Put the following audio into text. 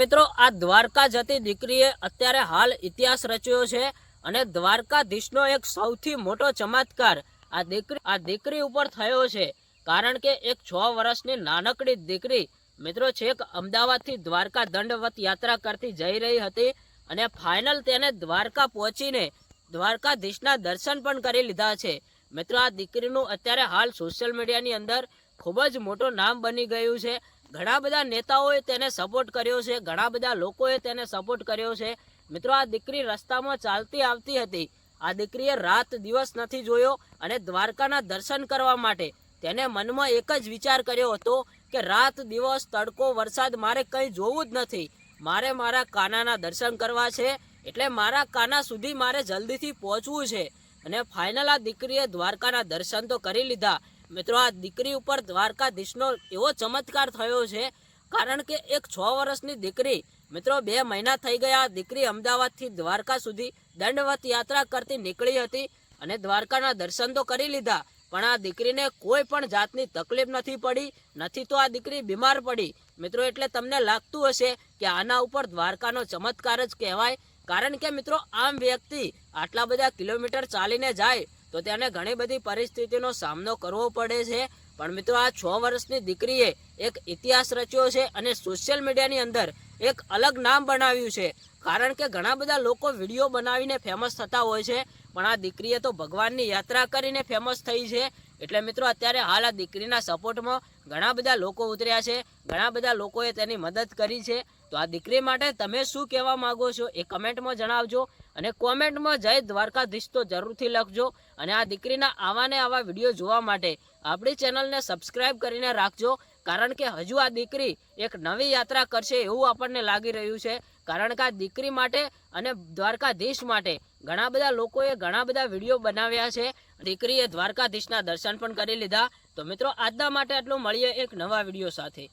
મિત્રો, આ દ્વારકા જતી દીકરીએ અત્યારે હાલ ઇતિહાસ રચ્યો છે અને દ્વારકાધીશનો એક સૌથી મોટો ચમત્કાર આ દીકરી આ દીકરી ઉપર થયો છે. કારણ કે એક છ વર્ષની નાનકડી દીકરી, મિત્રો, છેક અમદાવાદથી દ્વારકા દંડવત યાત્રા કરતી જઈ રહી હતી અને ફાઇનલ તેને દ્વારકા પહોંચીને દ્વારકાધીશના દર્શન પણ કરી લીધા છે. મિત્રો, આ દીકરીનું અત્યારે હાલ સોશિયલ મીડિયાની અંદર ખૂબ જ મોટું નામ બની ગયું છે. ઘણા બધા નેતાઓએ તેને સપોર્ટ કર્યો છે, ઘણા બધા લોકોએ તેને સપોર્ટ કર્યો છે. મિત્રો, આ દીકરી રસ્તામાં ચાલતી આવતી હતી. આ દીકરીએ રાત દિવસ નથી જોયો અને દ્વારકાના દર્શન કરવા માટે તેને મનમાં એક જ વિચાર કર્યો હતો કે રાત દિવસ તડકો, વરસાદ મારે કંઈ જોવું જ નથી. મારે મારા કાનાના દર્શન કરવા છે, એટલે મારા કાના સુધી મારે જલ્દીથી પહોંચવું છે. અને ફાઇનલ આ દીકરીએ દ્વારકાના દર્શન તો કરી લીધા. મિત્રો, આ દીકરી ઉપર દ્વારકાધીશનો એવો ચમત્કાર થયો છે, કારણ કે એક છ વર્ષની દીકરી, મિત્રો, બે મહિના થઈ ગયા દીકરી અમદાવાદથી દ્વારકા સુધી દંડવત યાત્રા કરતી નીકળી હતી અને દ્વારકાના દર્શન તો કરી લીધા, પણ આ દીકરીને કોઈ પણ જાતની તકલીફ નથી પડી, નથી તો આ દીકરી બીમાર પડી. મિત્રો, એટલે તમને લાગતું હશે કે આના ઉપર દ્વારકાનો ચમત્કાર જ કહેવાય, કારણ કે, મિત્રો, આમ વ્યક્તિ આટલા બધા કિલોમીટર ચાલીને જાય તો તેને ઘણી બધી પરિસ્થિતિનો સામનો કરવો પડે છે. પણ મિત્રો, આ છ વર્ષની દીકરીએ એક ઇતિહાસ રચ્યો છે અને સોશિયલ મીડિયાની અંદર એક અલગ નામ બનાવ્યું છે. કારણ કે ઘણા બધા લોકો વીડિયો બનાવીને ફેમસ થતા હોય છે. પણ આ દીકરીએ તો ભગવાનની યાત્રા કરીને ફેમસ થઈ છે. એટલે મિત્રો, અત્યારે હાલ આ દીકરીના સપોર્ટમાં ઘણા બધા લોકો ઉતર્યા છે, ઘણા બધા લોકોએ તેની મદદ કરી છે. તો આ દીકરી માટે તમે શું કહેવા માગો છો એ કમેન્ટમાં જણાવજો અને કોમેન્ટમાં જય દ્વારકાધીશ તો જરૂરથી લખજો અને આ દીકરીના આવા ને આવા વીડિયો જોવા માટે આપણી ચેનલને સબસ્ક્રાઈબ કરીને રાખજો, કારણ કે હજુ આ દીકરી એક નવી યાત્રા કરશે એવું આપણને લાગી રહ્યું છે. કારણ કે આ દીકરી માટે અને દ્વારકાધીશ માટે ઘણા બધા લોકોએ ઘણા બધા વીડિયો બનાવ્યા છે. દીકરીએ દ્વારકાધીશના દર્શન પણ કરી લીધા. તો મિત્રો, આજના માટે આટલું. મળીએ એક નવા વીડિયો સાથે.